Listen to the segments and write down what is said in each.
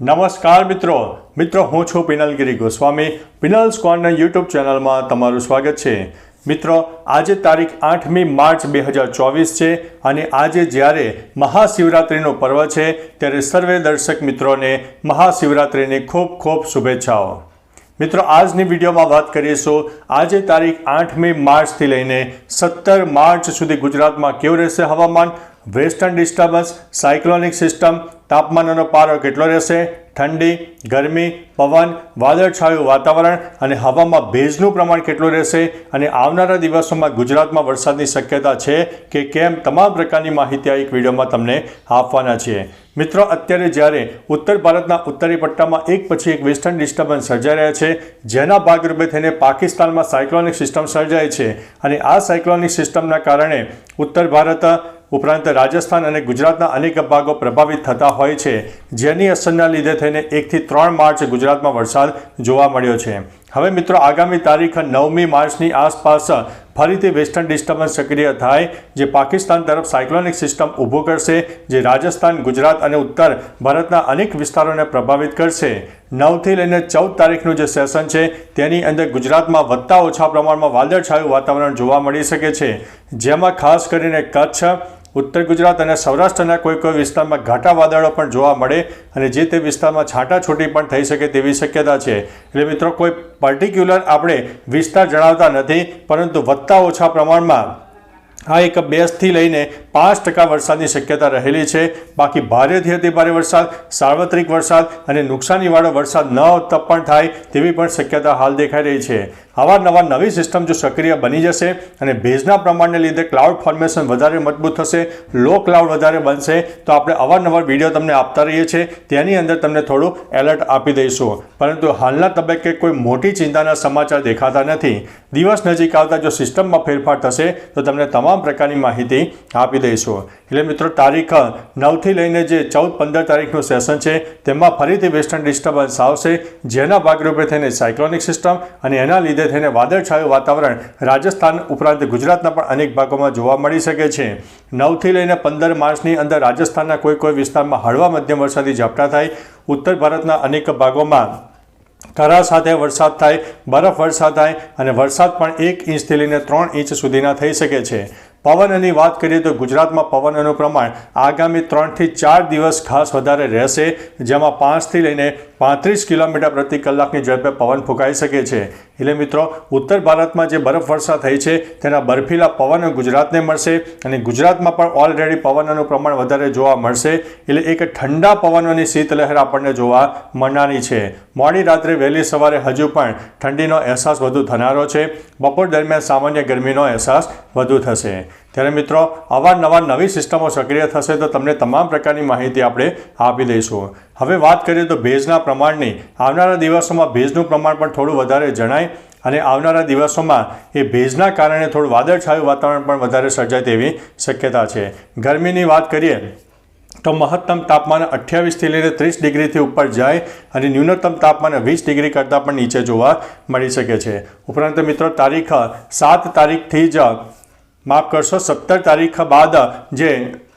નમસ્કાર મિત્રો. મિત્રો, હું છું પિનલગીરી ગોસ્વામી પિનલ કોર્નર યુટ્યુબ ચેનલમાં તમારું સ્વાગત છે. મિત્રો, આજે તારીખ આઠમી માર્ચ બે હજાર ચોવીસ છે અને આજે જ્યારે મહાશિવરાત્રિનો પર્વ છે, ત્યારે સર્વે દર્શક મિત્રોને મહાશિવરાત્રિની ખૂબ ખૂબ શુભેચ્છાઓ. મિત્રો, આજની વિડીયોમાં વાત કરીશું. આજે તારીખ આઠમી માર્ચથી લઈને સત્તર માર્ચ સુધી ગુજરાતમાં કેવું રહેશે હવામાન? વેસ્ટર્ન ડિસ્ટર્બન્સ, સાયક્લોનિક સિસ્ટમ, તાપમાનનો પારો કેટલો રહેશે? ઠંડી, ગરમી, પવન, વાદળછાયું વાતાવરણ અને હવામાં ભેજનું પ્રમાણ કેટલું રહેશે? અને આવનારા દિવસોમાં ગુજરાતમાં વરસાદની શક્યતા છે કે કેમ? તમામ પ્રકારની માહિતી આ એક વિડીયોમાં તમને આપવાના છીએ. મિત્રો, અત્યારે જ્યારે ઉત્તર ભારતના ઉત્તરી પટ્ટામાં એક પછી એક વેસ્ટર્ન ડિસ્ટર્બન્સ સર્જાઈ રહ્યા છે, જેના ભાગરૂપે થઈને પાકિસ્તાનમાં સાયક્લોનિક સિસ્ટમ સર્જાય છે. અને આ સાયક્લોનિક સિસ્ટમના કારણે ઉત્તર ભારત ઉપરાંત રાજસ્થાન અને ગુજરાતના અનેક ભાગો પ્રભાવિત થતા હોય છે. જેની અસરના લીધે થઈને એકથી ત્રણ માર્ચ ગુજરાતમાં વરસાદ જોવા મળ્યો છે. હવે મિત્રો, આગામી તારીખ નવમી માર્ચની આસપાસ ફરીથી વેસ્ટર્ન ડિસ્ટર્બન્સ સક્રિય થાય, જે પાકિસ્તાન તરફ સાયક્લોનિક સિસ્ટમ ઊભું કરશે, જે રાજસ્થાન, ગુજરાત અને ઉત્તર ભારતના અનેક વિસ્તારોને પ્રભાવિત કરશે. નવથી લઈને ચૌદ તારીખનું જે સેશન છે, તેની અંદર ગુજરાતમાં વધતા ઓછા પ્રમાણમાં વાદળછાયું વાતાવરણ જોવા મળી શકે છે. જેમાં ખાસ કરીને કચ્છ ઉત્તર ગુજરાત અને સૌરાષ્ટ્રના કોઈ કોઈ વિસ્તારમાં ઘાટા વાદળો પણ જોવા મળે અને જે તે વિસ્તારમાં છાંટાછૂટી પણ થઈ શકે તેવી શક્યતા છે. એટલે મિત્રો, કોઈ પર્ટિક્યુલર આપણે વિસ્તાર જણાવતા નથી, પરંતુ વધતા ઓછા પ્રમાણમાં આ એક બેસથી લઈને પાંચ ટકા વરસાદની શક્યતા રહેલી છે. બાકી ભારેથી અતિ ભારે વરસાદ, સાર્વત્રિક વરસાદ અને નુકસાનીવાળો વરસાદ ન પણ થાય તેવી પણ શક્યતા હાલ દેખાઈ રહી છે. અવારનવાર નવી સિસ્ટમ જો સક્રિય બની જશે અને ભેજના પ્રમાણને લીધે ક્લાઉડ ફોર્મેશન વધારે મજબૂત થશે લો ક્લાઉડ વધારે બનશે, તો આપણે અવારનવાર વીડિયો તમને આપતા રહીએ છીએ. તેની અંદર તમને થોડું એલર્ટ આપી દઈશું. પરંતુ હાલના તબક્કે કોઈ મોટી ચિંતાના સમાચાર દેખાતા નથી. દિવસ નજીક આવતા જો સિસ્ટમમાં ફેરફાર થશે, તો તમને તમામ પ્રકારની માહિતી આપી દઈશું એટલે મિત્રો, તારીખ નવથી લઈને જે ચૌદ, પંદર તારીખનું સેશન છે, તેમાં ફરીથી વેસ્ટર્ન ડિસ્ટર્બન્સ આવશે, જેના ભાગરૂપે થઈને સાયક્લોનિક સિસ્ટમ અને એના લીધે થઈને વાદળછાયું વાતાવરણ રાજસ્થાન ઉપરાંત ગુજરાતના પણ અનેક ભાગોમાં જોવા મળી શકે છે. નવથી લઈને પંદર માર્ચની અંદર રાજસ્થાનના કોઈ કોઈ વિસ્તારમાં હળવા મધ્યમ વરસાદી ઝાપટા થાય. ઉત્તર ભારતના અનેક ભાગોમાં કરા સાથે વરસાદ થાય, બરફ વર્ષા થાય અને વરસાદ પણ એક ઇંચથી લઈને ત્રણ ઇંચ સુધીના થઈ શકે છે. પવનની વાત કરીએ તો ગુજરાતમાં પવનનું પ્રમાણ આગામી ત્રણથી ચાર દિવસ ખાસ વધારે રહેશે, જેમાં પાંચથી લઈને પાંત્રીસ કિલોમીટર પ્રતિ કલાકની ઝડપે પવન ફૂંકાઈ શકે છે. એટલે મિત્રો, ઉત્તર ભારતમાં જે બરફવર્ષા થઈ છે, તેના બર્ફીલા પવન ગુજરાતને મળશે અને ગુજરાતમાં પણ ઓલરેડી પવનનું પ્રમાણ વધારે જોવા મળશે. એટલે એક ઠંડા પવનોની શીતલહેર આપણને જોવા મળનારી છે. મોડી રાત્રે વહેલી સવારે હજુ પણ ઠંડીનો અહેસાસ વધુ થનારો છે. બપોર દરમિયાન સામાન્ય ગરમીનો અહેસાસ વધુ થશે. ત્યારે મિત્રો, અવારનવાર નવી સિસ્ટમો સક્રિય થશે તો તમને તમામ પ્રકારની માહિતી આપણે આપી દઈશું. હવે વાત કરીએ તો ભેજના પ્રમાણની. આવનારા દિવસોમાં ભેજનું પ્રમાણ પણ થોડું વધારે જણાય અને આવનારા દિવસોમાં એ ભેજના કારણે થોડું વાદળછાયું વાતાવરણ પણ વધારે સર્જાય તેવી શક્યતા છે. ગરમીની વાત કરીએ તો મહત્તમ તાપમાન અઠ્યાવીસથી લઈને ત્રીસ ડિગ્રીથી ઉપર જાય અને ન્યૂનતમ તાપમાન વીસ ડિગ્રી કરતાં પણ નીચે જોવા મળી શકે છે. ઉપરાંત મિત્રો, તારીખ સાત તારીખથી જ માફ કરશો, સત્તર તારીખ બાદ જે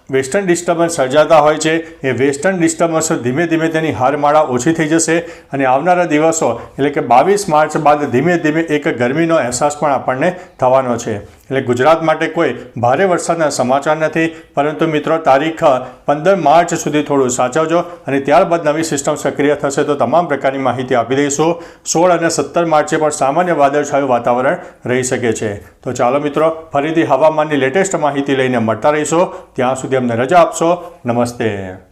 વેસ્ટર્ન ડિસ્ટર્બન્સ સર્જાતા હોય છે, એ વેસ્ટર્ન ડિસ્ટર્બન્સ ધીમે ધીમે તેની હારમાળા ઓછી થઈ જશે અને આવનારા દિવસો એટલે કે બાવીસ માર્ચ બાદ ધીમે ધીમે એક ગરમીનો અહેસાસ પણ આપણને થવાનો છે. એટલે ગુજરાત માટે કોઈ ભારે વરસાદના સમાચાર નથી. પરંતુ મિત્રો, તારીખ પંદર માર્ચ સુધી થોડું સાચવજો અને ત્યારબાદ નવી સિસ્ટમ સક્રિય થશે તો તમામ પ્રકારની માહિતી આપી દઈશું. સોળ અને સત્તર માર્ચે પણ સામાન્ય વાદળછાયું વાતાવરણ રહી શકે છે. તો ચાલો મિત્રો, ફરીથી હવામાનની લેટેસ્ટ માહિતી લઈને મળતા રહીશું. ત્યાં સુધી અમને રજા આપશો. નમસ્તે.